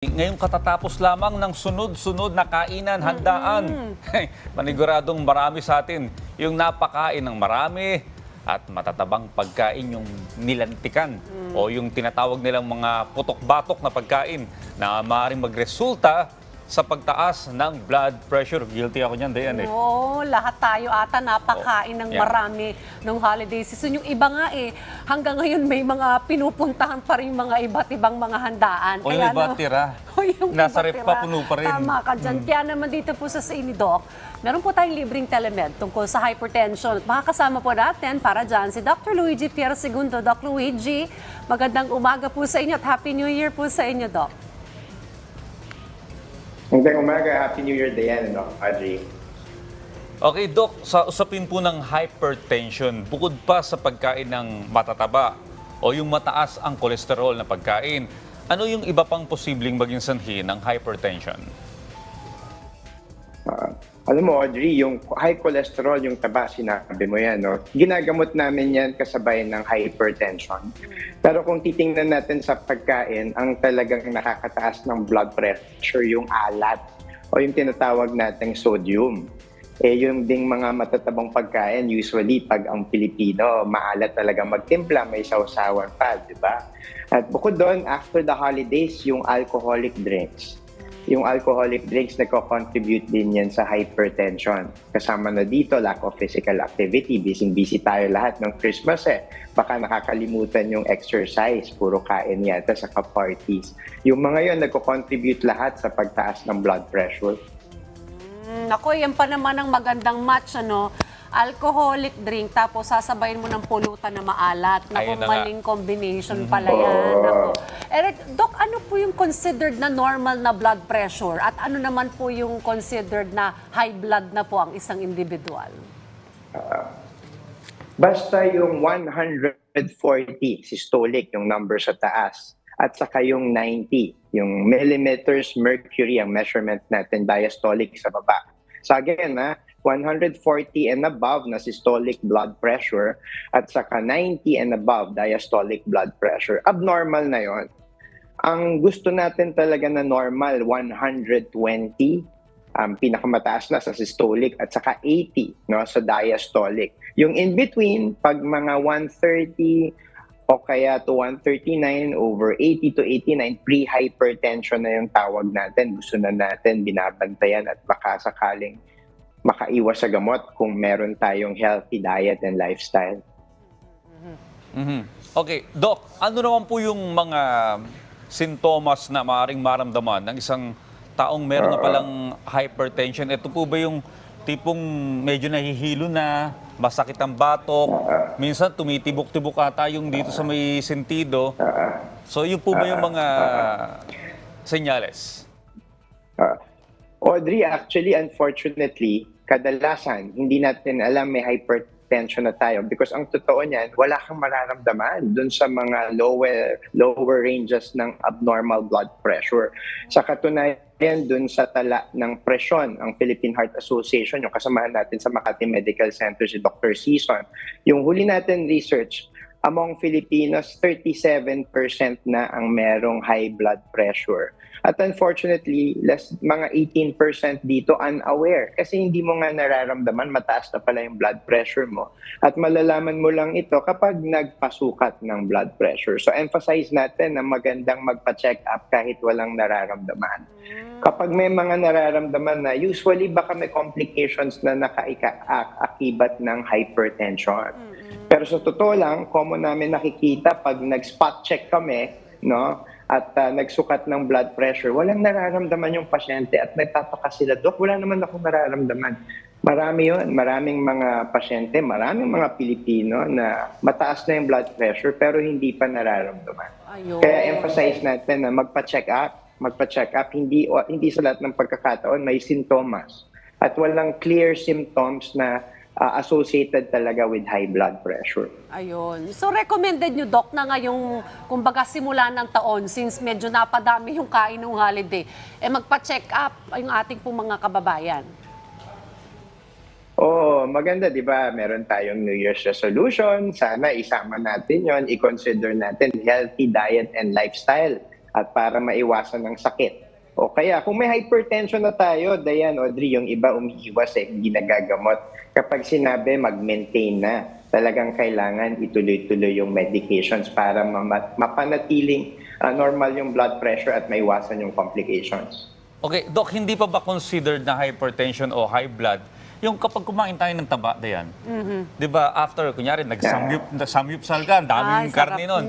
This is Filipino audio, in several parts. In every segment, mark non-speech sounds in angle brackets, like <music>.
Ngayong katatapos lamang ng sunod-sunod na kainan, handaan. Maniguradong <laughs> marami sa atin yung napakain ng marami at matatabang pagkain yung nilantikan o yung tinatawag nilang mga putok-batok na pagkain na maaaring magresulta sa pagtaas ng blood pressure. Guilty ako niyan, Dayan eh. Oo, lahat tayo ata napakain ng Yeah. marami nung holiday season. Yung iba nga eh, hanggang ngayon may mga pinupuntahan pa rin mga iba't ibang mga handaan. O yung iba no- tira. <laughs> O yung Nasa ref pa, puno pa rin. Tama ka dyan. Kaya naman dito po sa Sini Doc, meron po tayong libreng telemed tungkol sa hypertension. At makakasama po natin para dyan si Dr. Luigi Pierre Segundo. Doc Luigi, magandang umaga po sa inyo at Happy New Year po sa inyo, Doc. Magandang umaga. Happy New Year, Diane, no? Audrey. Okay, Doc, sa usapin po ng hypertension, bukod pa sa pagkain ng matataba o yung mataas ang kolesterol na pagkain, ano yung iba pang posibleng maging sanhi ng hypertension? Ah, alam mo, Audrey, yung high cholesterol, yung taba, sinabi mo yan, no? Ginagamot namin yan kasabay ng hypertension. Pero kung titingnan natin sa pagkain, ang talagang nakakataas ng blood pressure, yung alat o yung tinatawag nating sodium. Eh, yung ding mga matatabang pagkain, usually pag ang Pilipino, maalat talaga magtimpla, may sausawan pa, di ba? At bukod doon, after the holidays, yung alcoholic drinks yung alcoholic drinks nagko-contribute din yan sa hypertension. Kasama na dito, lack of physical activity. Busy-busy tayo lahat ng Christmas eh. Baka nakakalimutan yung exercise. Puro kain yata sa parties. Yung mga yon nagko-contribute lahat sa pagtaas ng blood pressure. Nako, yan pa naman ang magandang match, ano? Alcoholic drink, tapos sasabayin mo ng pulutan na maalat. Naku, Ayun na nga. maling combination pala yan. Naku. Eric, Doc, ano po yung considered na normal na blood pressure? At ano naman po yung considered na high blood na po ang isang individual? Basta yung 140 systolic, yung number sa taas, at saka yung 90, yung millimeters mercury, ang measurement natin, diastolic sa baba. So again, ha, 140 and above na systolic blood pressure at saka 90 and above diastolic blood pressure. Abnormal na yon. Ang gusto natin talaga na normal, 120 um, pinakamataas na sa systolic at saka 80 no sa diastolic. Yung in between pag mga 130 o kaya to 139 over 80 to 89 pre-hypertension na yung tawag natin. Gusto na natin binabantayan at baka sakaling makaiwas sa gamot kung meron tayong healthy diet and lifestyle. Mhm. Okay, Doc, ano naman po yung mga sintomas na maaaring maramdaman ng isang taong meron na palang hypertension? Ito po ba yung tipong medyo nahihilo na, masakit ang batok, minsan tumitibok-tibok ata yung dito sa may sentido. So yun po ba yung mga senyales? Uh, Audrey, actually, unfortunately, kadalasan, hindi natin alam may hypertension na tayo because ang totoo niyan, wala kang mararamdaman dun sa mga lower, lower ranges ng abnormal blood pressure. Sa katunayan, dun sa tala ng presyon, ang Philippine Heart Association, yung kasamahan natin sa Makati Medical Center, si Dr. Season, yung huli natin research, among Filipinos, 37% na ang merong high blood pressure. At unfortunately, less, mga 18% dito unaware kasi hindi mo nga nararamdaman mataas na pala yung blood pressure mo. At malalaman mo lang ito kapag nagpasukat ng blood pressure. So emphasize natin na magandang magpa-check up kahit walang nararamdaman. Kapag may mga nararamdaman na, usually baka may complications na nakaikibat ng hypertension. Pero sa totoo lang, common namin nakikita pag nag-spot check kami, no? At uh, nagsukat ng blood pressure, walang nararamdaman yung pasyente at nagtataka sila, Dok, wala naman akong nararamdaman. Marami yon, maraming mga pasyente, maraming mga Pilipino na mataas na yung blood pressure pero hindi pa nararamdaman. Ayun. Kaya emphasize natin na magpa-check up, magpa-check up, hindi, o, hindi sa lahat ng pagkakataon may sintomas. At walang clear symptoms na uh, associated talaga with high blood pressure. Ayun. So recommended nyo, Doc, na ngayong, kumbaga simula ng taon, since medyo napadami yung kain ng holiday, eh magpa-check up yung ating pong mga kababayan. Oo, maganda, di ba? Meron tayong New Year's resolution. Sana isama natin yon, i-consider natin healthy diet and lifestyle at para maiwasan ng sakit. O kaya, kung may hypertension na tayo, Dayan, Audrey, yung iba umiiwas eh, hindi nagagamot. Kapag sinabi, mag-maintain na. Talagang kailangan ituloy-tuloy yung medications para ma- mapanatiling ah, normal yung blood pressure at maiwasan yung complications. Okay, Doc, hindi pa ba considered na hypertension o high blood yung kapag kumain tayo ng taba, Dayan? Di ba, after, kunyari, nag-samyup, samyupsal ka, ang daming Ay, karne sarap nun.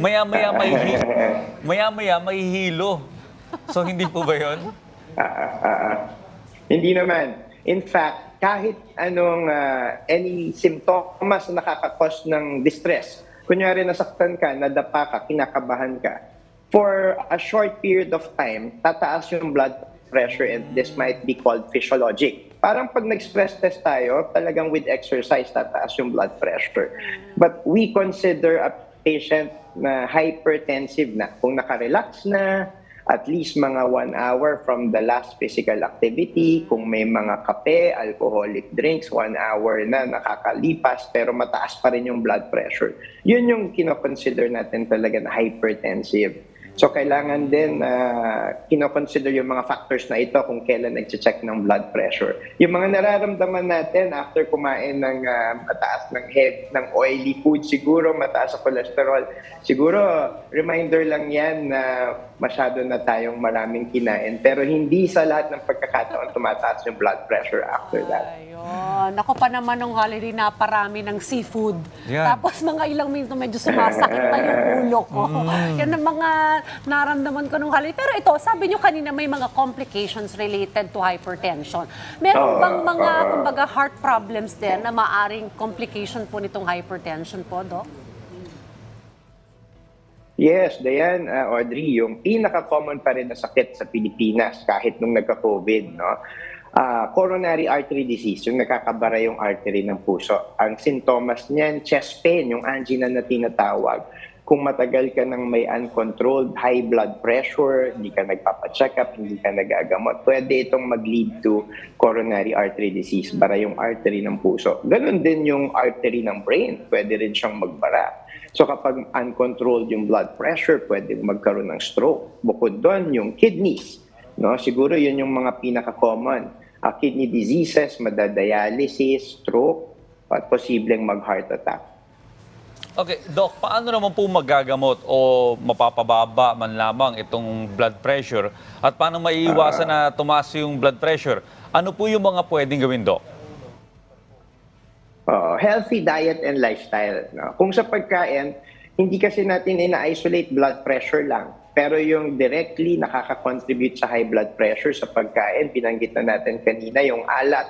Maya-maya may, hi- <laughs> maya-maya may hilo. So, hindi po ba yun? Ah, ah, ah, ah. Hindi naman. In fact, kahit anong ah, any symptoms na nakakakos ng distress, kunyari nasaktan ka, nadapa ka, kinakabahan ka, for a short period of time, tataas yung blood pressure and this might be called physiologic. Parang pag nag-stress test tayo, talagang with exercise, tataas yung blood pressure. But we consider a patient na hypertensive na. Kung nakarelax na, at least mga one hour from the last physical activity. Kung may mga kape, alcoholic drinks, one hour na nakakalipas pero mataas pa rin yung blood pressure. Yun yung kinoconsider natin talaga na hypertensive. So kailangan din na kinoconsider yung mga factors na ito kung kailan nag-check ng blood pressure. Yung mga nararamdaman natin after kumain ng ah, mataas ng head, ng oily food siguro, mataas sa cholesterol, siguro reminder lang yan na masyado na tayong maraming kinain. Pero hindi sa lahat ng pagkakataon tumataas yung blood pressure after that. Ayun. Ako pa naman nung holiday naparami ng seafood. Yan. Tapos mga ilang minuto medyo sumasakit pa yung <laughs> ulo ko. Yan ang mga naramdaman ko nung holiday. Pero ito, sabi nyo kanina may mga complications related to hypertension. Meron Oo, bang mga, oo. kumbaga, heart problems din na maaring complication po nitong hypertension po, Doc? Yes, Dayan, uh, Audrey, yung pinaka-common pa rin na sakit sa Pilipinas kahit nung nagka-COVID, no? Ah, coronary artery disease, yung nakakabara yung artery ng puso. Ang sintomas niyan, chest pain, yung angina na tinatawag. Kung matagal ka nang may uncontrolled high blood pressure, hindi ka nagpapacheck up, hindi ka nagagamot, pwede itong mag-lead to coronary artery disease, bara yung artery ng puso. Ganon din yung artery ng brain, pwede rin siyang magbara. So kapag uncontrolled yung blood pressure, pwede magkaroon ng stroke. Bukod doon, yung kidneys. No? Siguro yun yung mga pinaka-common. Ah, kidney diseases, madadialysis, stroke, at posibleng mag-heart attack. Okay, Doc, paano naman po magagamot o mapapababa man lamang itong blood pressure? At paano maiiwasan na tumaas yung blood pressure? Ano po yung mga pwedeng gawin, Doc? Oo, healthy diet and lifestyle. No? Kung sa pagkain, hindi kasi natin ina-isolate blood pressure lang. Pero yung directly nakaka-contribute sa high blood pressure sa pagkain, binanggit na natin kanina, yung alat.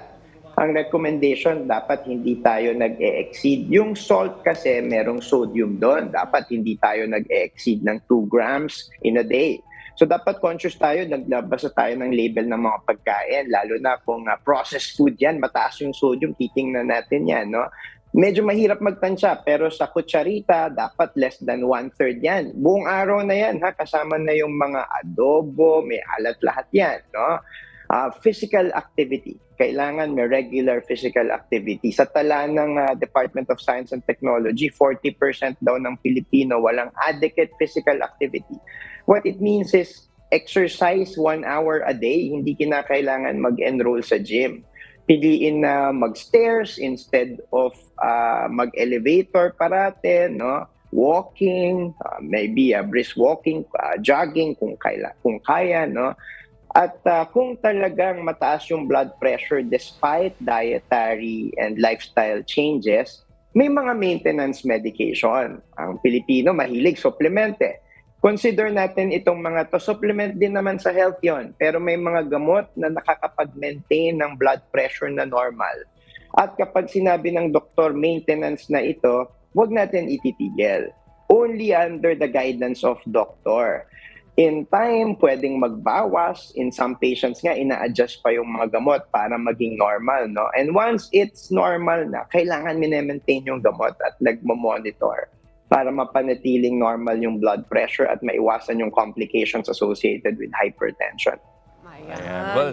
Ang recommendation, dapat hindi tayo nag-e-exceed. Yung salt kasi, merong sodium doon. Dapat hindi tayo nag-e-exceed ng 2 grams in a day. So dapat conscious tayo, naglabasa tayo ng label ng mga pagkain, lalo na kung ah, processed food yan, mataas yung sodium, titingnan natin yan. No? Medyo mahirap magtansya, pero sa kutsarita, dapat less than one-third yan. Buong araw na yan, ha? kasama na yung mga adobo, may alat lahat yan. No? Ah, physical activity. Kailangan may regular physical activity. Sa tala ng ah, Department of Science and Technology, 40% daw ng Pilipino walang adequate physical activity. What it means is exercise one hour a day, hindi kinakailangan mag-enroll sa gym. Piliin na mag-stairs instead of ah, mag-elevator parate, no? walking, ah, maybe a brisk walking, ah, jogging kung kaila, kung kaya, no? At ah, kung talagang mataas yung blood pressure despite dietary and lifestyle changes, may mga maintenance medication. Ang Pilipino mahilig supplemente. Consider natin itong mga to. Supplement din naman sa health yon. Pero may mga gamot na nakakapag-maintain ng blood pressure na normal. At kapag sinabi ng doktor maintenance na ito, huwag natin ititigil. Only under the guidance of doctor. In time, pwedeng magbawas. In some patients nga, ina-adjust pa yung mga gamot para maging normal. No? And once it's normal na, kailangan minemaintain yung gamot at nagmo-monitor para mapanatiling normal yung blood pressure at maiwasan yung complications associated with hypertension. Ayan. Ayan. Well,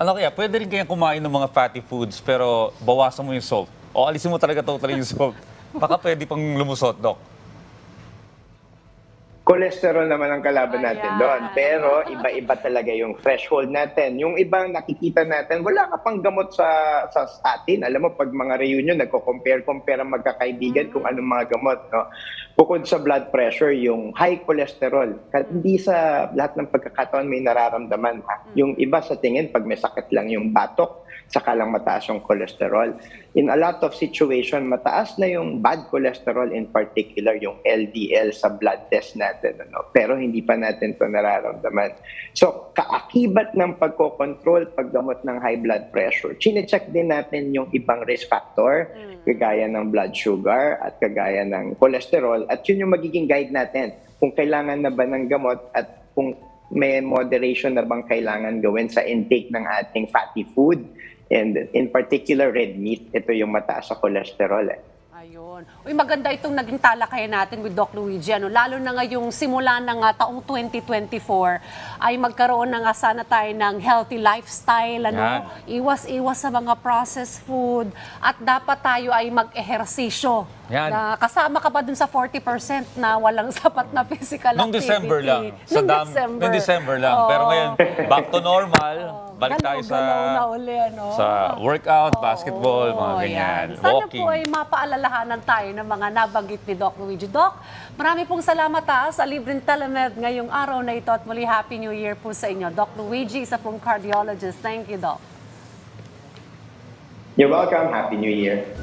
ano kaya, pwede rin kaya kumain ng mga fatty foods pero bawasan mo yung salt. O alisin mo talaga totally yung salt. Baka pwede pang lumusot, Doc. Cholesterol naman ang kalaban natin Ayan. doon. Pero iba-iba talaga yung threshold natin. Yung ibang nakikita natin, wala ka pang gamot sa, sa atin. Alam mo, pag mga reunion, nagko-compare-compare ang magkakaibigan kung anong mga gamot. No? Bukod sa blood pressure, yung high cholesterol. Hindi sa lahat ng pagkakataon may nararamdaman. Ha? Yung iba sa tingin, pag may sakit lang yung batok, saka lang mataas yung cholesterol. In a lot of situation, mataas na yung bad cholesterol in particular, yung LDL sa blood test natin. Ano? Pero hindi pa natin to nararamdaman. So, kaakibat ng pagkocontrol, paggamot ng high blood pressure, chinecheck din natin yung ibang risk factor, kagaya ng blood sugar at kagaya ng cholesterol. At yun yung magiging guide natin kung kailangan na ba ng gamot at kung may moderation na bang kailangan gawin sa intake ng ating fatty food. And in particular, red meat. Ito yung mataas sa cholesterol. Eh. Ayun. Uy, maganda itong naging talakayan natin with Doc Luigi. Ano, lalo na ngayong simula ng ah, taong 2024 ay magkaroon na nga sana tayo ng healthy lifestyle. Ano? Iwas-iwas sa mga processed food. At dapat tayo ay mag-ehersisyo. Yan. Na kasama ka ba dun sa 40% na walang <laughs> sapat na physical Nung activity? December lang. Sa Nung dam, December. Nung December lang. Pero Oo. ngayon, back to normal. Balik tayo sa na uli, ano? sa workout, Oo, basketball, mga ganyan. yan. Sana Walking. po ay mapaalalahanan tayo ng mga nabanggit ni Doc Luigi. Doc, marami pong salamat ha, sa libreng telemed ngayong araw na ito at muli Happy New Year po sa inyo. Doc Luigi, isa pong cardiologist. Thank you, Doc. You're welcome. Happy New Year.